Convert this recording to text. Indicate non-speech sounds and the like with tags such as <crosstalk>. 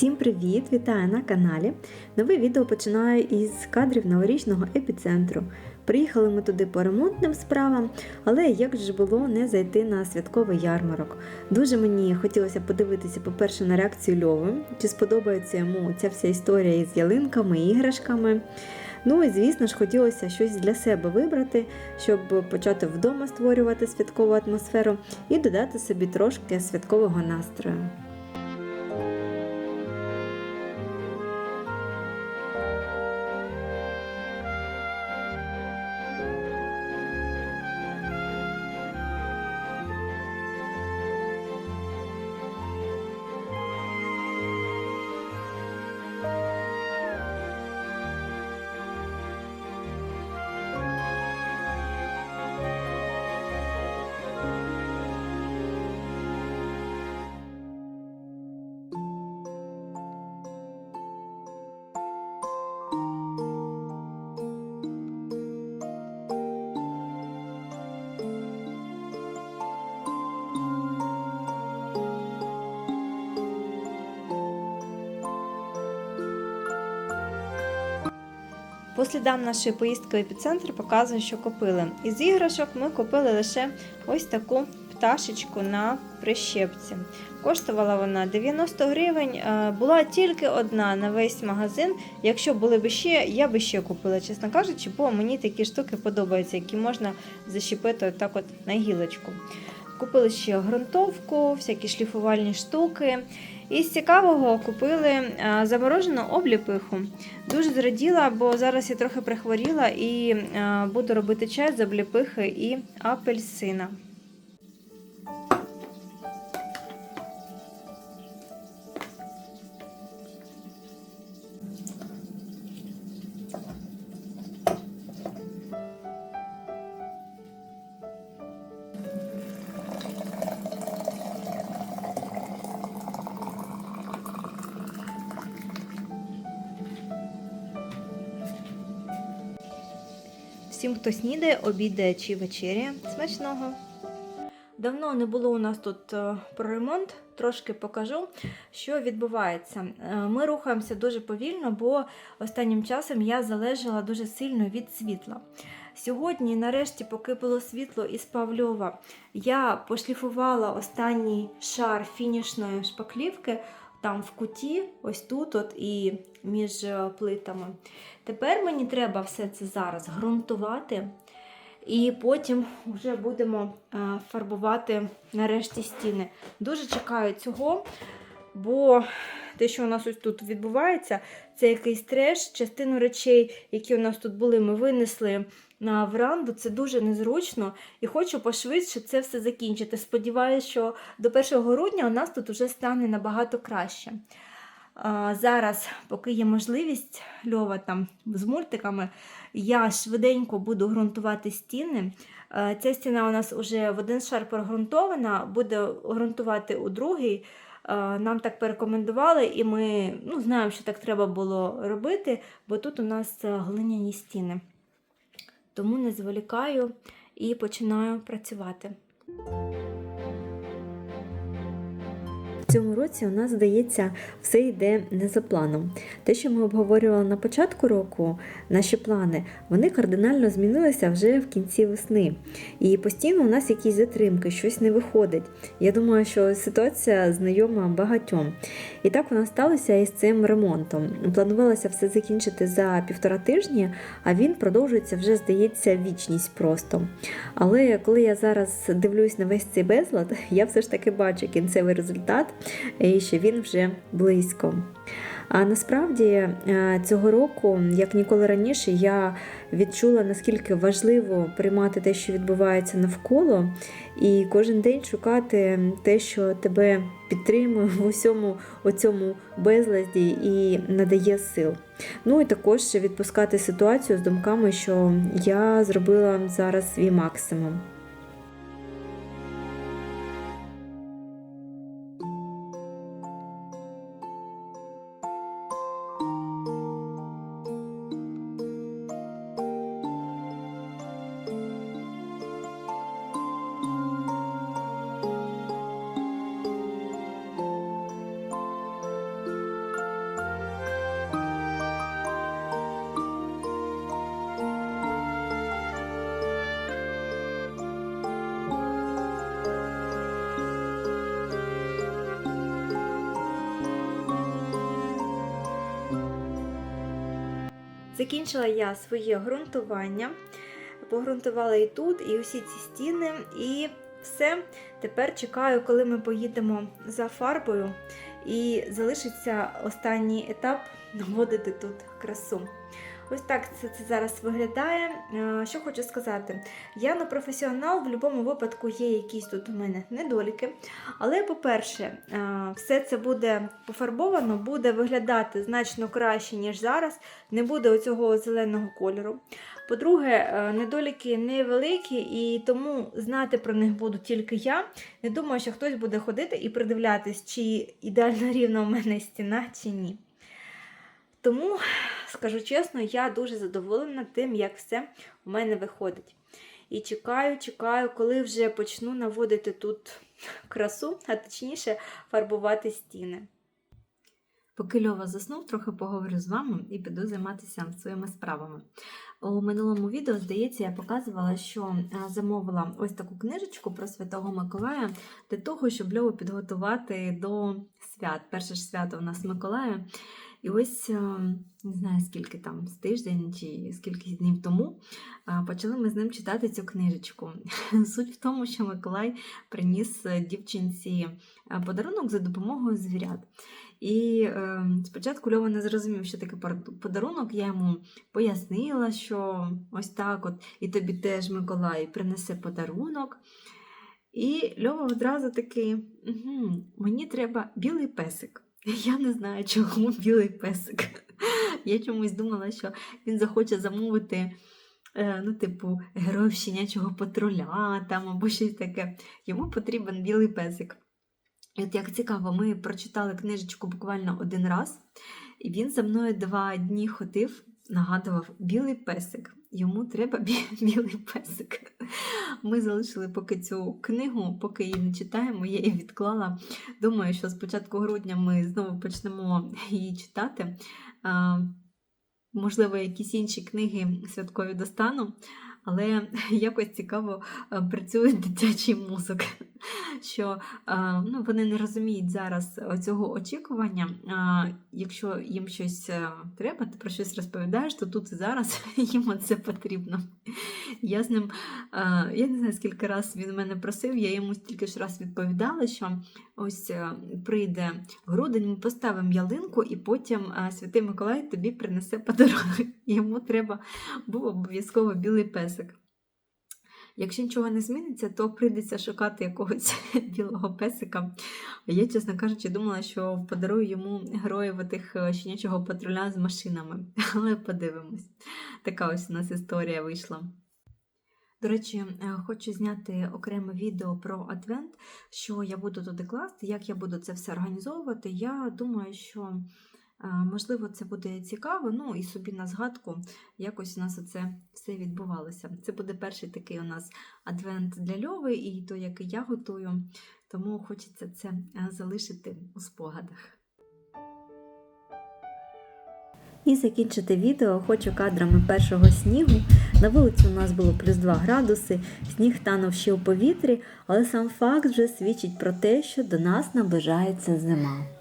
Всім привіт! Вітаю на каналі. Нове відео починаю із кадрів новорічного епіцентру. Приїхали ми туди по ремонтним справам, але як же було не зайти на святковий ярмарок. Дуже мені хотілося подивитися, по-перше, на реакцію Льови, чи сподобається йому ця вся історія із ялинками, іграшками. Ну і звісно ж хотілося щось для себе вибрати, щоб почати вдома створювати святкову атмосферу і додати собі трошки святкового настрою. По слідам нашої поїздки в епіцентр показую, що купили. Із іграшок ми купили лише ось таку пташечку на прищепці. Коштувала вона 90 гривень, е, була тільки одна на весь магазин. Якщо були б ще, я би ще купила, чесно кажучи, бо мені такі штуки подобаються, які можна защепити отак от на гілочку. Купили ще ґрунтовку, всякі шліфувальні штуки. І з цікавого купили е, заморожену обліпиху. Дуже зраділа, бо зараз я трохи прихворіла і е, буду робити чай з обліпихи і апельсина. Всім, хто снідає, обідає чи вечеряє. Смачного! Давно не було у нас тут е, про ремонт, трошки покажу, що відбувається. Е, Ми рухаємося дуже повільно, бо останнім часом я залежала дуже сильно від світла. Сьогодні, нарешті, поки було світло із Павльова, я пошліфувала останній шар фінішної шпаклівки там в куті, ось тут от і між е, плитами. Тепер мені треба все це зараз ґрунтувати. І потім вже будемо е, фарбувати нарешті стіни. Дуже чекаю цього, бо те, що у нас ось тут відбувається, це якийсь треш. Частину речей, які у нас тут були, ми винесли на веранду. Це дуже незручно і хочу пошвидше це все закінчити. Сподіваюся, що до 1 грудня у нас тут вже стане набагато краще. Зараз, поки є можливість, льова там з мультиками, я швиденько буду ґрунтувати стіни. Ця стіна у нас вже в один шар прогрунтована, буде ґрунтувати у другий. Е, Нам так порекомендували, і ми ну, знаємо, що так треба було робити, бо тут у нас е, глиняні стіни. Тому не зволікаю і починаю працювати. Цьому році у нас, здається, все йде не за планом. Те, що ми обговорювали на початку року, наші плани, вони кардинально змінилися вже в кінці весни. І постійно у нас якісь затримки, щось не виходить. Я думаю, що ситуація знайома багатьом. І так у нас сталося і цим ремонтом. Планувалося все закінчити за півтора тижні, а він продовжується вже, здається, вічність просто. Але коли я зараз дивлюсь на весь цей безлад, <laughs> я все ж таки бачу кінцевий результат і що він вже близько. А насправді е, цього року, як ніколи раніше, я відчула, наскільки важливо приймати те, що відбувається навколо, і кожен день шукати те, що тебе підтримує в усьому оцьому безладі і надає сил. Ну і також відпускати ситуацію з думками, що я зробила зараз свій максимум. Закінчила я своє ґрунтування. Погрунтувала і тут, і усі ці стіни, і все. Тепер чекаю, коли ми поїдемо за фарбою, і залишиться останній етап наводити тут красу. Ось так це, це зараз виглядає. Е, Що хочу сказати, я не професіонал, в будь-якому випадку є якісь тут у мене недоліки. Але, по-перше, е, все це буде пофарбовано, буде виглядати значно краще, ніж зараз. Не буде оцього зеленого кольору. По-друге, е, недоліки невеликі, і тому знати про них буду тільки я. Не думаю, що хтось буде ходити і придивлятись, чи ідеально рівна у мене стіна, чи ні. Тому, скажу чесно, я дуже задоволена тим, як все у мене виходить. І чекаю, чекаю, коли вже почну наводити тут <laughs> красу, а точніше фарбувати стіни. Поки Льова заснув, трохи поговорю з вами і піду займатися своїми справами. У минулому відео, здається, я показувала, що е, замовила ось таку книжечку про Святого Миколая для того, щоб Льову підготувати до свят. Перше ж свято у нас Миколая. І ось е, не знаю скільки там з тиждень чи скільки днів тому е, почали ми з ним читати цю книжечку. <laughs> Суть в тому, що Миколай приніс дівчинці подарунок за допомогою звірят. І е, спочатку Льова не зрозумів, що таке подарунок. Я йому пояснила, що ось так от, і тобі теж Миколай принесе подарунок. І Льова одразу такий: угу, мені треба білий песик. <laughs> Я не знаю, чому білий песик. <laughs> Я чомусь думала, що він захоче замовити. е, Ну, типу, героїв щенячого патруля там або щось таке. Йому потрібен білий песик. От як цікаво, ми прочитали книжечку буквально один раз, і він за мною два дні ходив, нагадував білий песик. Йому треба <laughs> бі- білий песик. Ми залишили поки цю книгу, поки її не читаємо, я її відклала. Думаю, що з початку грудня ми знову почнемо її читати. Можливо, якісь інші книги святкові достану, але <laughs> якось цікаво е, працює дитячий мозок, <laughs> що е, ну, вони не розуміють зараз цього очікування. Якщо їм щось е, треба, ти про щось розповідаєш, то тут і зараз <laughs> їм це потрібно. Я з ним, я не знаю, скільки раз він мене просив, я йому стільки ж раз відповідала, що ось прийде грудень, ми поставимо ялинку, і потім Святий Миколай тобі принесе подарунок. Йому треба був обов'язково білий песик. Якщо нічого не зміниться, то прийдеться шукати якогось <laughs> білого песика. Я, чесно кажучи, думала, що подарую йому героїв тих щенячого патруля з машинами. <laughs> Але подивимось. Така ось у нас історія вийшла. До речі, е, хочу зняти окреме відео про адвент, що я буду туди класти, як я буду це все організовувати. Я думаю, що е, можливо це буде цікаво, ну і собі на згадку, якось у нас це все відбувалося. Це буде перший такий у нас адвент для Льови, і то, який я готую, тому хочеться це е, залишити у спогадах. І закінчити відео хочу кадрами першого снігу. На вулиці у нас було плюс 2 градуси, сніг танув ще у повітрі, але сам факт вже свідчить про те, що до нас наближається зима.